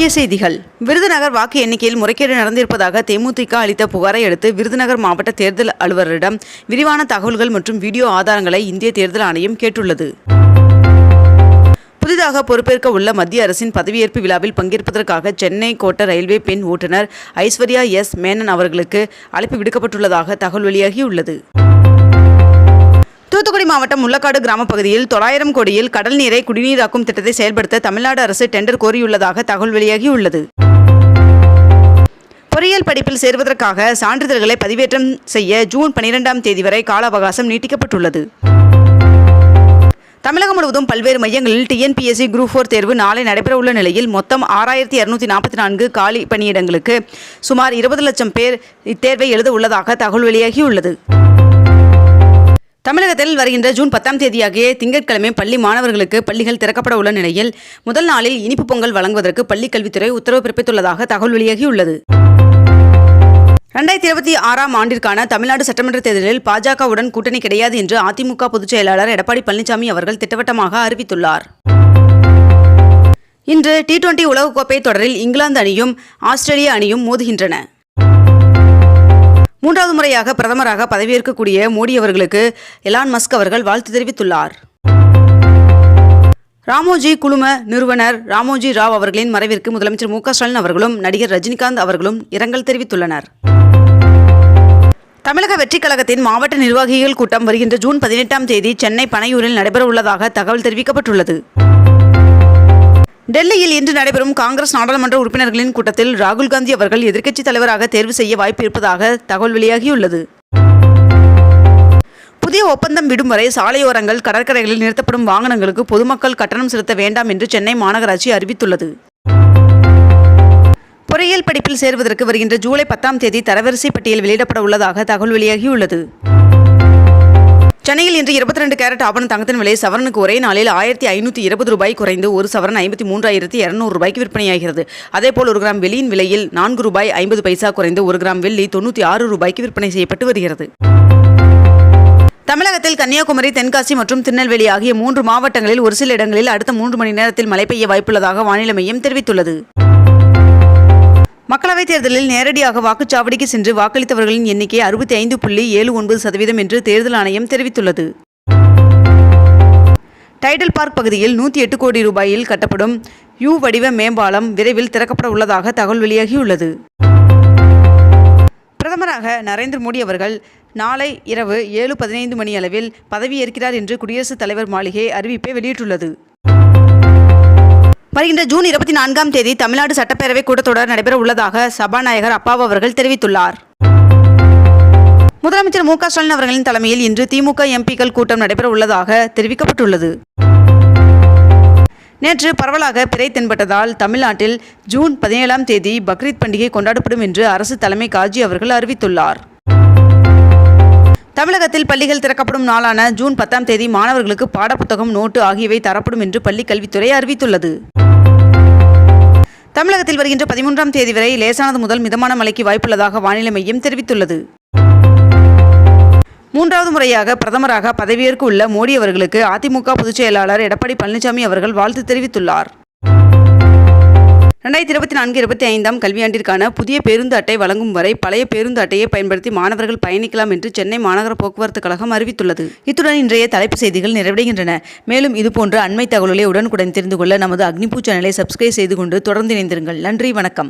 முக்கிய செய்திகள். விருதுநகர் வாக்கு எண்ணிக்கையில் முறைகேடு நடந்திருப்பதாக தேமுதிக அளித்த புகாரை அடுத்து விருதுநகர் மாவட்ட தேர்தல் அலுவலரிடம் விரிவான தகவல்கள் மற்றும் வீடியோ ஆதாரங்களை இந்திய தேர்தல் ஆணையம் கேட்டுள்ளது. புதிதாக பொறுப்பேற்க உள்ள மத்திய அரசின் பதவியேற்பு விழாவில் பங்கேற்பதற்காக சென்னை கோட்ட ரயில்வே பெண் ஓட்டுநர் ஐஸ்வர்யா எஸ். மேனன் அவர்களுக்கு அழைப்பு விடுக்கப்பட்டுள்ளதாக தகவல் வெளியாகியுள்ளது. தூத்துக்குடி மாவட்டம் முள்ளக்காடு கிராம பகுதியில் தொள்ளாயிரம் கோடியில் கடல் நீரை குடிநீராக்கும் திட்டத்தை செயல்படுத்த தமிழ்நாடு அரசு டெண்டர் கோரியுள்ளதாக தகவல் வெளியாகியுள்ளது. பொறியியல் படிப்பில் சேர்வதற்காக சான்றிதழ்களை பதிவேற்றம் செய்ய ஜூன் பனிரெண்டாம் தேதி வரை கால அவகாசம் நீட்டிக்கப்பட்டுள்ளது. தமிழகம் முழுவதும் பல்வேறு மையங்களில் டிஎன்பிஎஸ்சி குரூப் ஃபோர் தேர்வு நாளை நடைபெறவுள்ள நிலையில் மொத்தம் ஆறாயிரத்தி இரநூத்தி நாற்பத்தி நான்கு காலி பணியிடங்களுக்கு சுமார் இருபது லட்சம் பேர் இத்தேர்வை எழுத உள்ளதாக தகவல் வெளியாகியுள்ளது. தமிழகத்தில் வருகின்ற ஜூன் பத்தாம் தேதியாகிய திங்கட்கிழமை பள்ளி மாணவர்களுக்கு பள்ளிகள் திறக்கப்பட உள்ள நிலையில் முதல் நாளில் இனிப்பு பொங்கல் வழங்குவதற்கு பள்ளிக் கல்வித்துறை உத்தரவு பிறப்பித்துள்ளதாக தகவல் வெளியாகியுள்ளது. ரெண்டாயிரத்தி இருபத்தி ஆறாம் ஆண்டிற்கான தமிழ்நாடு சட்டமன்ற தேர்தலில் பாஜகவுடன் கூட்டணி கிடையாது என்று அதிமுக பொதுச் செயலாளர் எடப்பாடி பழனிசாமி அவர்கள் திட்டவட்டமாக அறிவித்துள்ளார். இன்று டி டுவெண்டி உலகக்கோப்பை தொடரில் இங்கிலாந்து அணியும் ஆஸ்திரேலிய அணியும் மோதுகின்றன. முறையாக பிரதமராக பதவியேற்கக்கூடிய மோடி அவர்களுக்கு எலான் மஸ்க் அவர்கள் வாழ்த்து தெரிவித்துள்ளார். ராமோஜி குழும நிறுவனர் ராமோஜி ராவ் அவர்களின் மறைவிற்கு முதலமைச்சர் மு ஸ்டாலின் அவர்களும் நடிகர் ரஜினிகாந்த் அவர்களும் இரங்கல் தெரிவித்துள்ளனர். தமிழக வெற்றிக் கழகத்தின் மாவட்ட நிர்வாகிகள் கூட்டம் வருகின்ற ஜூன் பதினெட்டாம் தேதி சென்னை பனையூரில் நடைபெற உள்ளதாக தகவல் தெரிவிக்கப்பட்டுள்ளது. டெல்லியில் இன்று நடைபெறும் காங்கிரஸ் நாடாளுமன்ற உறுப்பினர்களின் கூட்டத்தில் ராகுல் காந்தி அவர்கள் எதிர்க்கட்சித் தலைவராக தேர்வு செய்ய வாய்ப்பு இருப்பதாக தகவல் வெளியாகியுள்ளது. புதிய ஒப்பந்தம் விடும் வரை சாலையோரங்கள் கடற்கரைகளில் நிறுத்தப்படும் வாகனங்களுக்கு பொதுமக்கள் கட்டணம் செலுத்த வேண்டாம் என்று சென்னை மாநகராட்சி அறிவித்துள்ளது. பொறியியல் படிப்பில் சேர்வதற்கு வருகின்ற ஜூலை பத்தாம் தேதி தரவரிசை பட்டியல் வெளியிடப்பட உள்ளதாக தகவல் வெளியாகியுள்ளது. சென்னையில் இன்று இருபத்தி ரெண்டு கேரட் ஆபண தங்கத்தின் விலை சவரனுக்கு ஒரே நாளில் ஆயிரத்தி ஐநூற்றி இருபது ரூபாய் குறைந்து ஒரு சவரன் ஐம்பத்தி மூன்றாயிரத்தி இரநூறு ரூபாய்க்கு விற்பனையாகிறது. அதேபோல் ஒரு கிராம் வெள்ளியின் விலையில் நான்கு ரூபாய் ஐம்பது பைசா குறைந்து ஒரு கிராம் வெள்ளி தொண்ணூற்றி ஆறு ரூபாய்க்கு விற்பனை செய்யப்பட்டு வருகிறது. தமிழகத்தில் கன்னியாகுமரி தென்காசி மற்றும் திருநெல்வேலி ஆகிய மூன்று மாவட்டங்களில் ஒரு சில இடங்களில் அடுத்த மூன்று மணி நேரத்தில் மழை பெய்ய வாய்ப்புள்ளதாக வானிலை மையம் தெரிவித்துள்ளது. மக்களவைத் தேர்தலில் நேரடியாக வாக்குச்சாவடிக்கு சென்று வாக்களித்தவர்களின் எண்ணிக்கை அறுபத்தி ஐந்து புள்ளி ஏழு ஒன்பது சதவீதம் என்று தேர்தல் ஆணையம் தெரிவித்துள்ளது. டைடல் பார்க் பகுதியில் நூற்றி எட்டு கோடி ரூபாயில் கட்டப்படும் யூ வடிவ மேம்பாலம் விரைவில் திறக்கப்பட உள்ளதாக தகவல் வெளியாகியுள்ளது. பிரதமராக நரேந்திர மோடி அவர்கள் நாளை இரவு ஏழு பதினைந்து மணி அளவில் பதவியேற்கிறார் என்று குடியரசுத் தலைவர் மாளிகை அறிவிப்பை வெளியிட்டுள்ளது. வருகின்ற ஜூன் இருபத்தி நான்காம் தேதி தமிழ்நாடு சட்டப்பேரவை கூட்டத்தொடர் நடைபெற உள்ளதாக சபாநாயகர் அப்பாவு அவர்கள் தெரிவித்துள்ளார். முதலமைச்சர் மு க ஸ்டாலின் அவர்களின் தலைமையில் இன்று திமுக எம்பிக்கள் கூட்டம் நடைபெற உள்ளதாக தெரிவிக்கப்பட்டுள்ளது. நேற்று பரவலாக பிறை தென்பட்டதால் தமிழ்நாட்டில் ஜூன் பதினேழாம் தேதி பக்ரீத் பண்டிகை கொண்டாடப்படும் என்று அரசு தலைமை காஜி அவர்கள் அறிவித்துள்ளார். தமிழகத்தில் பள்ளிகள் திறக்கப்படும் நாளான ஜூன் பத்தாம் தேதி மாணவர்களுக்கு பாடப்புத்தகம் நோட்டு ஆகியவை தரப்படும் என்று பள்ளிக் கல்வித்துறை அறிவித்துள்ளது. தமிழகத்தில் வருகின்ற பதிமூன்றாம் தேதி வரை லேசானது முதல் மிதமான மழைக்கு வாய்ப்புள்ளதாக வானிலை மையம் தெரிவித்துள்ளது. மூன்றாவது முறையாக பிரதமராக பதவியேற்க உள்ள மோடி அவர்களுக்கு அதிமுக பொதுச் செயலாளர் எடப்பாடி பழனிசாமி அவர்கள் வாழ்த்து தெரிவித்துள்ளார். ரெண்டாயிரத்தி இருபத்தி நான்கு இருபத்தி ஐந்தாம் கல்வியாண்டிற்கான புதிய பேருந்து அட்டை வழங்கும் வரை பழைய பேருந்து அட்டையை பயன்படுத்தி மாணவர்கள் பயணிக்கலாம் என்று சென்னை மாநகர போக்குவரத்து கழகம் அறிவித்துள்ளது. இத்துடன் இன்றைய தலைப்பு செய்திகள் நிறைவடைகின்றன. மேலும் இதுபோன்ற அண்மை தகவல்களை உடனுக்குடன் தெரிந்து கொள்ள நமது அக்னிபூ சேனலை சப்ஸ்கிரைப் செய்து கொண்டு தொடர்ந்து இணைந்திருங்கள். நன்றி வணக்கம்.